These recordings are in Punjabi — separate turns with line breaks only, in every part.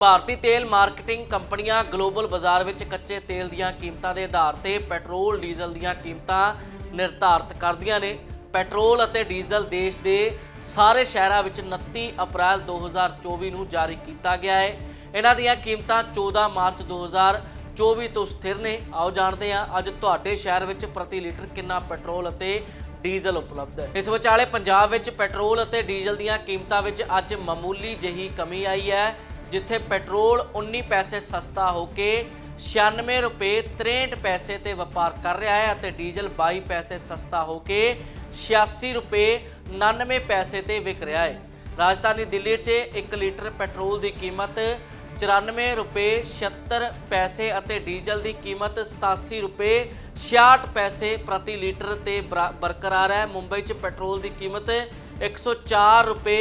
ਭਾਰਤੀ ਤੇਲ ਮਾਰਕੀਟਿੰਗ ਕੰਪਨੀਆਂ ਗਲੋਬਲ ਬਾਜ਼ਾਰ ਵਿੱਚ ਕੱਚੇ ਤੇਲ ਦੀਆਂ ਕੀਮਤਾਂ ਦੇ ਆਧਾਰ ਤੇ ਪੈਟਰੋਲ, ਡੀਜ਼ਲ ਦੀਆਂ ਕੀਮਤਾਂ ਨਿਰਧਾਰਤ ਕਰਦੀਆਂ ਨੇ। ਪੈਟਰੋਲ ਅਤੇ ਡੀਜ਼ਲ ਦੇਸ਼ ਦੇ ਸਾਰੇ ਸ਼ਹਿਰਾਂ ਵਿੱਚ 29 ਅਪ੍ਰੈਲ 2024 ਨੂੰ ਜਾਰੀ ਕੀਤਾ ਗਿਆ ਹੈ। ਇਹਨਾਂ ਦੀਆਂ ਕੀਮਤਾਂ 14 ਮਾਰਚ 2024 ਤੋਂ ਸਥਿਰ ਨੇ। ਆਓ ਜਾਣਦੇ ਹਾਂ, ਅੱਜ ਤੁਹਾਡੇ ਸ਼ਹਿਰ ਵਿੱਚ ਪ੍ਰਤੀ ਲੀਟਰ ਕਿੰਨਾ ਪੈਟਰੋਲ ਅਤੇ ਡੀਜ਼ਲ ਉਪਲਬਧ ਹੈ? ਇਸ ਵਿਚਾਲੇ ਪੰਜਾਬ ਵਿੱਚ ਪੈਟਰੋਲ ਅਤੇ ਡੀਜ਼ਲ ਦੀਆਂ ਕੀਮਤਾਂ ਵਿੱਚ ਅੱਜ ਮਾਮੂਲੀ ਜਿਹੀ ਕਮੀ ਆਈ ਹੈ। ਜਿੱਥੇ ਪੈਟਰੋਲ 19 ਪੈਸੇ ਸਸਤਾ ਹੋ ਕੇ 96 ਰੁਪਏ 63 ਪੈਸੇ ਤੇ ਵਪਾਰ ਕਰ ਰਿਹਾ ਹੈ ਅਤੇ ਡੀਜ਼ਲ 22 ਪੈਸੇ ਸਸਤਾ ਹੋ ਕੇ 86 ਰੁਪਏ 99 ਪੈਸੇ ਤੇ ਵਿਕ ਰਿਹਾ ਹੈ। ਰਾਜਧਾਨੀ ਦਿੱਲੀ 'ਚ 1 ਲੀਟਰ ਪੈਟਰੋਲ ਦੀ ਕੀਮਤ 94 ਰੁਪਏ 76 ਪੈਸੇ ਅਤੇ ਡੀਜ਼ਲ ਦੀ ਕੀਮਤ 87 ਰੁਪਏ 66 ਪੈਸੇ ਪ੍ਰਤੀ ਲੀਟਰ ਤੇ ਬਰਾ- ਬਰਕਰਾਰ ਹੈ। ਮੁੰਬਈ 'ਚ ਪੈਟਰੋਲ ਦੀ ਕੀਮਤ 104 ਰੁਪਏ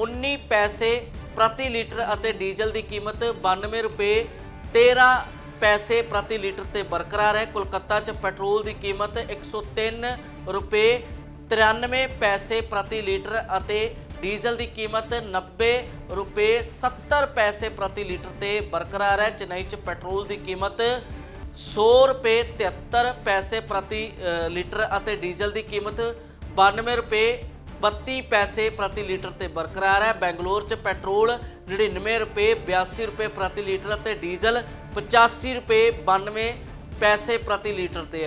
19 ਪੈਸੇ ਪ੍ਰਤੀ ਲੀਟਰ ਅਤੇ ਡੀਜ਼ਲ ਦੀ ਕੀਮਤ 92 ਰੁਪਏ 13 ਪੈਸੇ ਪ੍ਰਤੀ ਲੀਟਰ ਤੇ ਬਰਕਰਾਰ ਹੈ। ਕੋਲਕਾਤਾ 'ਚ ਪੈਟਰੋਲ ਦੀ ਕੀਮਤ 103 ਰੁਪਏ 93 ਪੈਸੇ ਪ੍ਰਤੀ ਲੀਟਰ ਅਤੇ ਡੀਜ਼ਲ ਦੀ ਕੀਮਤ 90 ਰੁਪਏ 70 ਪੈਸੇ ਪ੍ਰਤੀ ਲੀਟਰ ਤੇ ਬਰਕਰਾਰ ਹੈ। ਚੇਨਈ 'ਚ ਪੈਟਰੋਲ ਦੀ ਕੀਮਤ 100 ਰੁਪਏ 73 ਪੈਸੇ ਪ੍ਰਤੀ ਲੀਟਰ ਅਤੇ ਡੀਜ਼ਲ ਦੀ ਕੀਮਤ 92 ਰੁਪਏ 32 ਪੈਸੇ ਪ੍ਰਤੀ ਲੀਟਰ ਤੇ ਬਰਕਰਾਰ ਹੈ। ਬੈਂਗਲੌਰ 'ਚ ਪੈਟਰੋਲ 99 ਰੁਪਏ 82 ਰੁਪਏ ਪ੍ਰਤੀ ਲੀਟਰ ਅਤੇ ਡੀਜ਼ਲ 85 ਰੁਪਏ 92 ਪੈਸੇ ਪ੍ਰਤੀ ਲੀਟਰ ਤੇ ਹੈ।